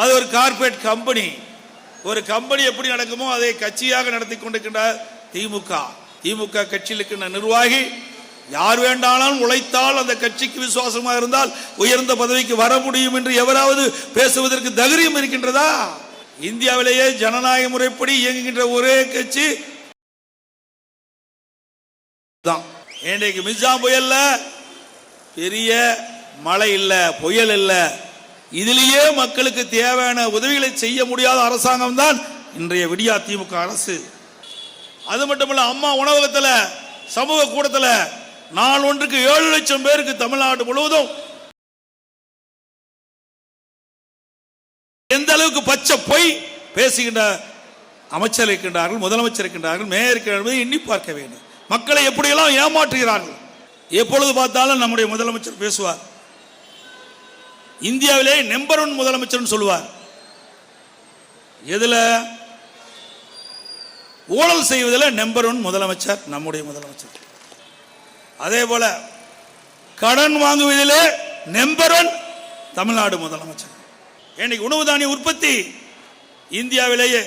அது ஒரு corporate company ஒரு கம்பெனி எப்படி நடக்குமோ அதை கட்சியாக நடத்தி கொண்டிருக்கின்றார் திமுக. திமுக கட்சியில் இருக்கின்ற நிர்வாகி. யார் வேண்டாலும் உழைத்தால் அந்த கட்சிக்கு விசுவாசமாக இருந்தால் உயர்ந்த பதவிக்கு வர முடியும் என்று எவராவது பேசுவதற்கு தைரியம் இருக்கின்றதா? இந்தியாவிலேயே ஜனநாயக முறைப்படி இயங்குகின்ற ஒரே கட்சி தான். இன்றைக்கு மிஸ்ஸா புயல்ல பெரிய மழை இல்லை புயல் இல்லை. இதிலேயே மக்களுக்கு தேவையான உதவிகளை செய்ய முடியாத அரசாங்கம் தான் இன்றைய விடியா திமுக அரசு. அது மட்டுமல்ல அம்மா உணவகத்தில் சமூக கூடத்தில் நாள் ஒன்றுக்கு ஏழு லட்சம் பேருக்கு தமிழ்நாடு முழுவதும் எந்த அளவுக்கு பச்சை பொய் பேசுகின்ற அமைச்சர் இருக்கின்றார்கள் முதலமைச்சர் இருக்கின்றார்கள் மேயர் இருக்கின்றார்கள் எண்ணி பார்க்க வேண்டும். மக்களை எப்படியெல்லாம் ஏமாற்றுகிறார்கள்? எப்பொழுது பார்த்தாலும் நம்முடைய முதலமைச்சர் பேசுவார். இந்தியாவிலே நம்பர் ஒன் முதலமைச்சர்னு சொல்லுவார். எதுல? ஊழல் செய்வதில் நம்பர் ஒன் முதலமைச்சர் நம்முடைய முதலமைச்சர். அதே போல கடன் வாங்குவதிலே நம்பர் ஒன் தமிழ்நாடு முதலமைச்சர். இன்னைக்கு உணவு தானிய உற்பத்தி இந்தியாவிலேயே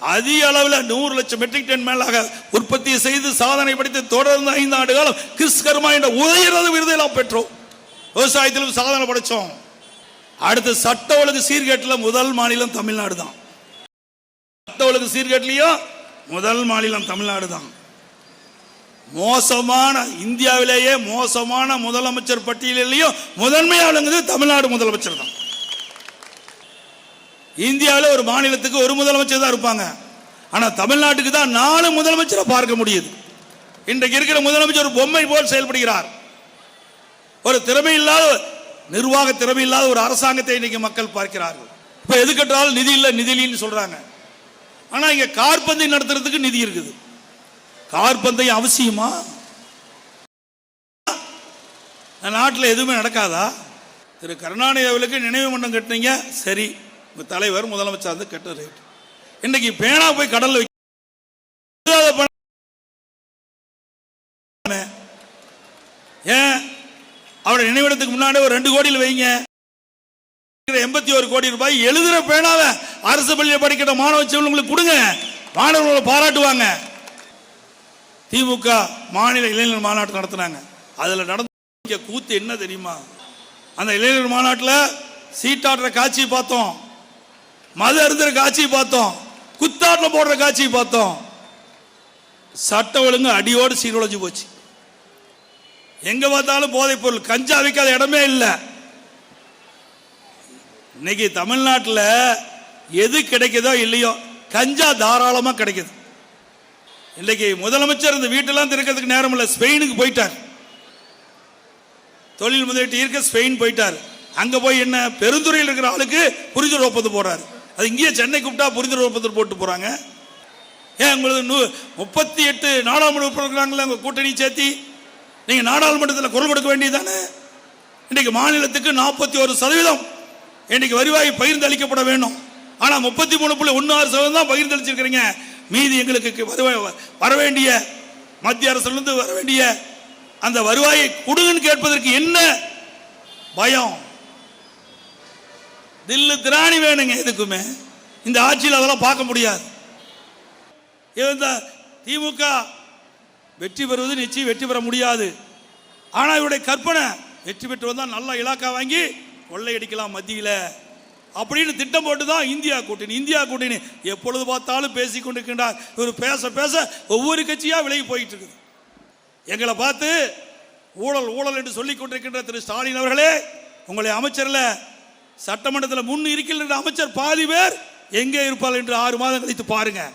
அதிக அளவில் நூறு லட்சம் மெட்ரிக் டன் மேலாக உற்பத்தி செய்து சாதனை படைத்து தொடர்ந்து ஐந்து ஆண்டு காலம் கிறிஸ்கர்மா என்ற உயர்ந்த விருதையெல்லாம் பெற்றோம். விவசாயத்திலும் சாதனை படைச்சோம். அடுத்து சட்ட ஒழுங்கு சீர்கேட்டில் முதல் மாநிலம் தமிழ்நாடு தான். சட்ட ஒழுங்கு சீர்கேட்லையும் முதல் மாநிலம் தமிழ்நாடு தான். மோசமான இந்தியாவிலேயே மோசமான முதலமைச்சர் பட்டியலிலையும் முதன்மையாக விளங்குது தமிழ்நாடு முதலமைச்சர் தான். இந்தியாவில் ஒரு மாநிலத்துக்கு ஒரு முதலமைச்சர் தான் இருப்பாங்க. ஆனால் தமிழ்நாட்டுக்கு தான் நாலு முதலமைச்சரை பார்க்க முடியுது. இன்றைக்கு இருக்கிற முதலமைச்சர் ஒரு பொம்மை போல் செயல்படுகிறார். ஒரு திறமை இல்லாத நிர்வாக திறமை இல்லாத ஒரு அரசாங்கத்தை இன்னைக்கு மக்கள் பார்க்கிறார்கள். இப்ப எது கட்டாலும் நிதி இல்ல நிதி இல்லைன்னு சொல்றாங்க. ஆனா இங்க கார்பந்தை நடத்துறதுக்கு நிதி இருக்குது. கார்பந்தயம் அவசியமா? நாட்டில் எதுவுமே நடக்காதா? திரு கருணாநிதியாவிலுக்கு நினைவு மன்றம் கட்டினீங்க சரி. உங்கள் தலைவர் முதலமைச்சர் வந்து கெட்ட ரேட் இன்னைக்கு பேனா போய் கடல்ல வைக்க இல்லாத பணம் ஏன் அவருடைய நினைவிடத்துக்கு முன்னாடி ஒரு ரெண்டு கோடியில் வைங்க. எண்பத்தி ஒரு கோடி ரூபாய். எழுதுற பேனாவை அரசு பள்ளியில் படிக்கிற மாணவ செல்வங்களுக்கு கொடுங்க. மாணவர்களை பாராட்டுவாங்க. திமுக மாநில இளைஞர் மாநாட்டு நடத்தினாங்க. அதுல நடந்த கூத்து என்ன தெரியுமா? அந்த இளைஞர் மாநாட்டில் சீட்டாடுற காட்சியை பார்த்தோம். மது அருந்துற காட்சியை பார்த்தோம். குத்தாட்டம் போடுற காட்சியை பார்த்தோம். சட்ட ஒழுங்கு அடியோடு சீரொழிஞ்சு போச்சு. எங்க பார்த்தாலும் போதைப் பொருள். கஞ்சா விற்காத இடமே இல்லை. இன்னைக்கு தமிழ்நாட்டில் எது கிடைக்குதோ இல்லையோ கஞ்சா தாராளமா கிடைக்குது. இன்னைக்கு முதலமைச்சர் இந்த வீட்டெல்லாம் திறக்கிறதுக்கு நேரம் இல்லை. ஸ்பெயினுக்கு போயிட்டார். தொழில் முதலீட்டு இருக்க ஸ்பெயின் போயிட்டார். அங்க போய் என்ன பெருந்துறையில் இருக்கிற ஆளுக்கு புரிந்துணர்வு ஒப்பந்தம் போடுறாரு. அது இங்கேயே சென்னை கூப்பிட்டா புரிந்துணர்வு ஒப்பந்தம் போட்டு போறாங்க. ஏன் உங்களுக்கு நூ- முப்பத்தி எட்டு நாடாளுமன்ற உறுப்பினர்களாங்களே உங்க கூட்டணி சேர்த்தி? நீங்க நாடாளுமன்றத்தில் குரல் கொடுக்க வேண்டியதானே இன்னைக்கு மாநிலத்துக்கு நாற்பத்தி ஒரு சதவீதம் இன்னைக்கு வருவாய் பகிர்ந்து அளிக்கப்பட வேண்டும். ஆனா முப்பத்தி மூணு புள்ளி ஒன்று ஆறு சதவீதம் தான் பகிர்ந்து அளிச்சிருக்கிறீங்க மீதி எங்களுக்கு வருவ- வர வேண்டிய மத்திய அரசிலிருந்து வர வேண்டிய அந்த வருவாயை கொடுங்கன்னு கேட்பதற்கு என்ன பயம்? தில்லு திராணி வேணுங்க எதுக்குமே. இந்த ஆட்சியில் அதெல்லாம் பார்க்க முடியாது. இந்த திமுக வெற்றி பெறுவது நிச்சயம் வெற்றி பெற முடியாது. ஆனால் இவருடைய கற்பனை வெற்றி பெற்று வந்தால் நல்ல இலாக்கா வாங்கி கொள்ளையடிக்கலாம் மத்தியில். அப்படின்னு திட்டம் போட்டு தான் இந்தியா கூட்டணி இந்தியா கூட்டணி. எப்பொழுது பார்த்தாலும் பேசி கொண்டிருக்கின்றார். இவர் பேச பேச ஒவ்வொரு கட்சியாக விலகி போயிட்டு இருக்குது எங்களை பார்த்து ஊழல் ஊழல் என்று சொல்லிக் கொண்டிருக்கின்ற திரு ஸ்டாலின் அவர்களே உங்களை அமைச்சரில் சட்டமன்றத்தில் முன் இருக்கின்ற அமைச்சர் பாதி பேர் எங்கே இருப்பார் என்று ஆறு மாதம் கழித்து பாருங்கள்